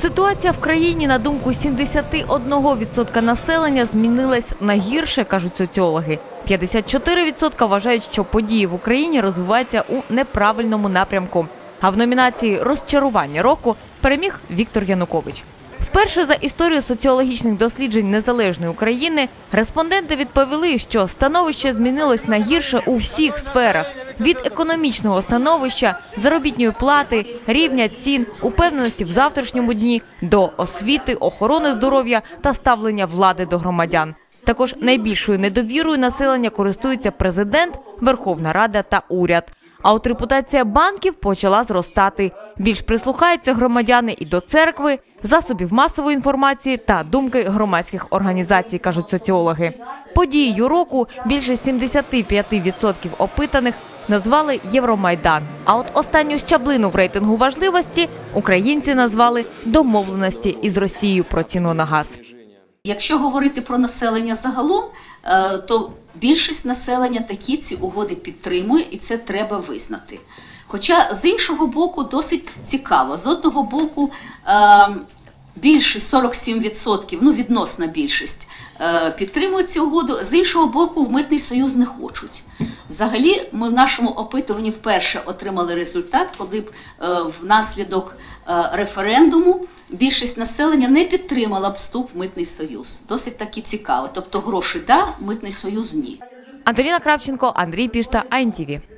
Ситуація в країні, на думку 71% населення, змінилась на гірше, кажуть соціологи. 54% вважають, що події в Україні розвиваються у неправильному напрямку. А в номінації Розчарування року переміг Віктор Янукович. Вперше за історію соціологічних досліджень незалежної України респонденти відповіли, що становище змінилось на гірше у всіх сферах від економічного становища, заробітної плати, рівня цін, упевненості в завтрашньому дні до освіти, охорони здоров'я та ставлення влади до громадян. Також найбільшою недовірою населення користуються президент, Верховна Рада та уряд. А от репутація банків почала зростати. Більш прислухаються громадяни і до церкви, засобів масової інформації та думки громадських організацій, кажуть соціологи. Подією року більше 75% опитаних назвали Євромайдан. А от останню щаблину в рейтингу важливості українці назвали домовленості із Росією про ціну на газ. Якщо говорити про населення загалом, е, то більшість населення такі ці угоди підтримує, і це треба визнати. Хоча з іншого боку досить цікаво. З одного боку, е, більшість 47%, ну відносна більшість, е, підтримують цю угоду, з іншого боку, в митний союз не хочуть. Взагалі, ми в нашому опитуванні вперше отримали результат, коли б е, внаслідок е, референдуму більшість населення не підтримала б вступ в митний союз. Досить таки цікаво. Тобто гроші да, митний союз ні. Антоніна Кравченко, Андрій Пішта, АНТВ.